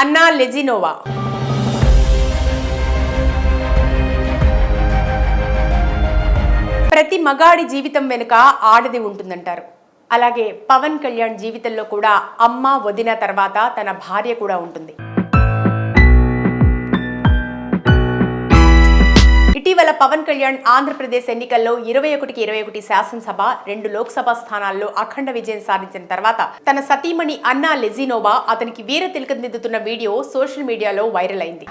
అన్నా లెజినోవా. ప్రతి మగాడి జీవితం వెనుక ఆడది ఉంటుందంటారు. అలాగే పవన్ కళ్యాణ్ జీవితంలో కూడా అమ్మ వదిన తర్వాత తన భార్య కూడా ఉంటుంది. ఇటీవల పవన్ కళ్యాణ్ ఆంధ్రప్రదేశ్ ఎన్నికల్లో ఇరవై ఒకటికి ఇరవై ఒకటి శాసనసభ రెండు లోక్సభ స్థానాల్లో అఖండ విజయం సాధించిన తర్వాత తన సతీమణి అన్నా లెజినోవా అతనికి వీర తిలకందిద్దుతున్న వీడియో సోషల్ మీడియాలో వైరల్ అయింది.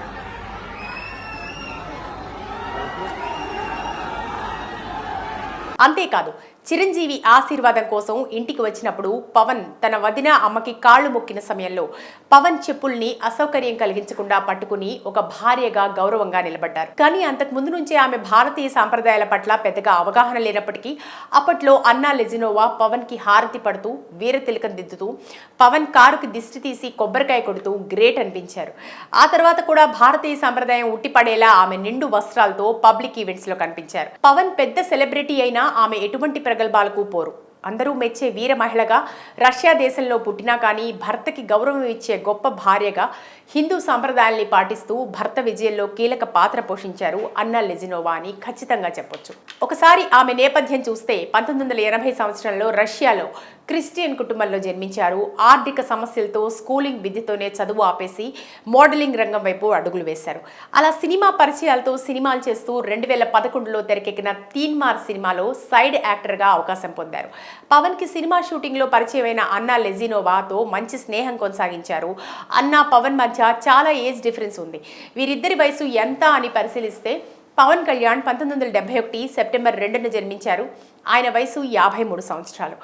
అంతేకాదు చిరంజీవి ఆశీర్వాదం కోసం ఇంటికి వచ్చినప్పుడు పవన్ తన వదిన అమ్మకి కాళ్ళు మొక్కిన సమయంలో పవన్ చెప్పుల్ని అసౌకర్యం కలిగించకుండా పట్టుకుని ఒక భార్యగా గౌరవంగా నిలబడ్డారు. కానీ అంతకు ముందు నుంచే ఆమె భారతీయ సాంప్రదాయాల పట్ల పెద్దగా అవగాహన లేనప్పటికీ అప్పట్లో అన్నా లెజినోవా పవన్కి హారతి పడుతూ వీర తిలకం దిద్దుతూ పవన్ కారుకి దిష్టి తీసి కొబ్బరికాయ కొడుతూ గ్రేట్ అనిపించారు. ఆ తర్వాత కూడా భారతీయ సాంప్రదాయం ఉట్టిపడేలా ఆమె నిండు వస్త్రాలతో పబ్లిక్ ఈవెంట్స్లో కనిపించారు. పవన్ పెద్ద సెలబ్రిటీ అయినా ఆమె ఎటువంటి ప్రగల్భాలకు పోరు అందరూ మెచ్చే వీర మహిళగా రష్యా దేశంలో పుట్టినా కానీ భర్తకి గౌరవం ఇచ్చే గొప్ప భార్యగా హిందూ సాంప్రదాయాల్ని పాటిస్తూ భర్త విజయంలో కీలక పాత్ర పోషించారు అన్నా లెజినోవా అని ఖచ్చితంగా చెప్పొచ్చు. ఒకసారి ఆమె నేపథ్యం చూస్తే పంతొమ్మిది వందల ఎనభై సంవత్సరంలో రష్యాలో క్రిస్టియన్ కుటుంబంలో జన్మించారు. ఆర్థిక సమస్యలతో స్కూలింగ్ విద్యతోనే చదువు ఆపేసి మోడలింగ్ రంగం వైపు అడుగులు వేశారు. అలా సినిమా పరిచయాలతో సినిమాలు చేస్తూ రెండు వేల పదకొండులో తెరకెక్కిన తీన్మార్ సినిమాలో సైడ్ యాక్టర్గా అవకాశం పొందారు. పవన్కి సినిమా షూటింగ్లో పరిచయమైన అన్నా లెజినోవాతో మంచి స్నేహం కొనసాగించారు. అన్నా పవన్ మధ్య చాలా ఏజ్ డిఫరెన్స్ ఉంది. వీరిద్దరి వయసు ఎంత అని పరిశీలిస్తే పవన్ కళ్యాణ్ పంతొమ్మిది వందల డెబ్బై ఒకటి సెప్టెంబర్ రెండున జన్మించారు. ఆయన వయసు యాభై మూడు సంవత్సరాలు.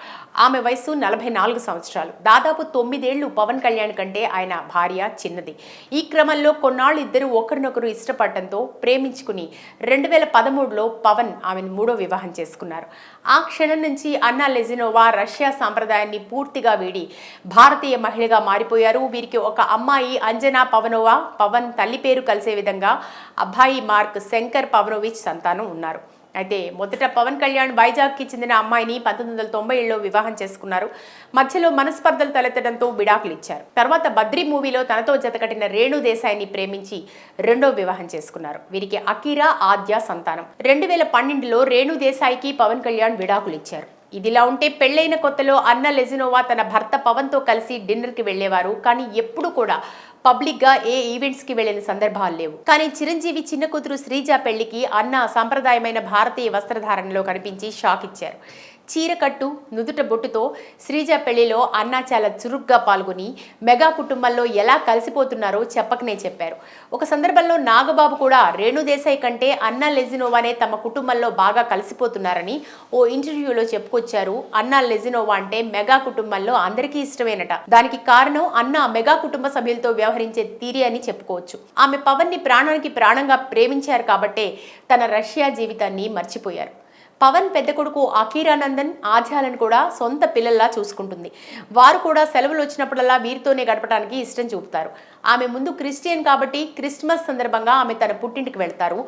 ఆమె వయసు నలభై నాలుగు సంవత్సరాలు. దాదాపు తొమ్మిదేళ్ళు పవన్ కళ్యాణ్ కంటే ఆయన భార్య చిన్నది. ఈ క్రమంలో కొన్నాళ్ళు ఇద్దరు ఒకరినొకరు ఇష్టపడటంతో ప్రేమించుకుని రెండు వేల పదమూడులో పవన్ ఆమెను మూడో వివాహం చేసుకున్నారు. ఆ క్షణం నుంచి అన్నా లెజినోవా రష్యా సాంప్రదాయాన్ని పూర్తిగా వీడి భారతీయ మహిళగా మారిపోయారు. వీరికి ఒక అమ్మాయి అంజనా పవనోవా పవన్ తల్లి పేరు కలిసే విధంగా అబ్బాయి మార్క్ శంకర్ పవనోవిచ్ సంతానం ఉన్నారు. అయితే మొదట పవన్ కళ్యాణ్ వైజాగ్కి చెందిన అమ్మాయిని పంతొమ్మిది వందల తొంభై ఏడులో వివాహం చేసుకున్నారు. మధ్యలో మనస్పర్ధలు తలెత్తడంతో విడాకులు ఇచ్చారు. తర్వాత బద్రీ మూవీలో తనతో జతకట్టిన రేణు దేశాయిని ప్రేమించి రెండో వివాహం చేసుకున్నారు. వీరికి అకీరా ఆద్య సంతానం. రెండు వేల పన్నెండులో రేణు దేశాయికి పవన్ కళ్యాణ్ విడాకులు ఇచ్చారు. ఇదిలా ఉంటే పెళ్ళైన కొత్తలో అన్న లెజినోవా తన భర్త పవన్తో కలిసి డిన్నర్కి వెళ్ళేవారు కానీ ఎప్పుడు కూడా పబ్లిక్గా ఏ ఈవెంట్స్కి వెళ్ళిన సందర్భాలు లేవు. కానీ చిరంజీవి చిన్న కూతురు శ్రీజ పెళ్ళికి అన్న సాంప్రదాయమైన భారతీయ వస్త్రధారణలో కనిపించి షాక్ ఇచ్చారు. చీరకట్టు నుదుట బొట్టుతో శ్రీజ పెళ్ళిలో అన్న చాలా చురుగ్గా పాల్గొని మెగా కుటుంబంలో ఎలా కలిసిపోతున్నారో చెప్పకనే చెప్పారు. ఒక సందర్భంలో నాగబాబు కూడా రేణుదేశాయ్ కంటే అన్న లెజినోవానే తమ కుటుంబంలో బాగా కలిసిపోతున్నారని ఓ ఇంటర్వ్యూలో చెప్పుకొచ్చారు. అన్న లెజినోవా అంటే మెగా కుటుంబంలో అందరికీ ఇష్టమేనట. దానికి కారణం అన్న మెగా కుటుంబ సభ్యులతో వ్యవహరించే తీరి అని చెప్పుకోవచ్చు. ఆమె పవన్ని ప్రాణానికి ప్రాణంగా ప్రేమించారు కాబట్టే తన రష్యా జీవితాన్ని మర్చిపోయారు. పవన్ పెద్ద కొడుకు అఖీరానందన్ ఆధ్యాలను కూడా సొంత పిల్లల్లా చూసుకుంటుంది. వారు కూడా సెలవులు వచ్చినప్పుడల్లా వీరితోనే గడపడానికి ఇష్టం చూపుతారు. ఆమె ముందు క్రిస్టియన్ కాబట్టి క్రిస్మస్ సందర్భంగా ఆమె తన పుట్టింటికి వెళ్తారు.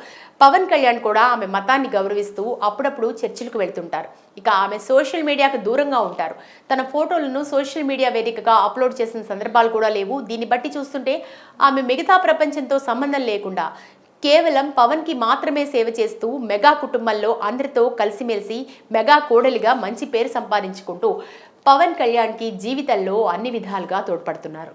పవన్ కళ్యాణ్ కూడా ఆమె మతాన్ని గౌరవిస్తూ అప్పుడప్పుడు చర్చిలకు వెళ్తుంటారు. ఇక ఆమె సోషల్ మీడియాకు దూరంగా ఉంటారు. తన ఫోటోలను సోషల్ మీడియా వేదికగా అప్లోడ్ చేసిన సందర్భాలు కూడా లేవు. దీన్ని బట్టి చూస్తుంటే ఆమె మిగతా ప్రపంచంతో సంబంధం లేకుండా కేవలం పవన్కి మాత్రమే సేవ చేస్తూ మెగా కుటుంబంలో అందరితో కలిసిమెలిసి మెగా కోడలిగా మంచి పేరు సంపాదించుకుంటూ పవన్ కళ్యాణ్కి జీవితంలో అన్ని విధాలుగా తోడ్పడుతున్నారు.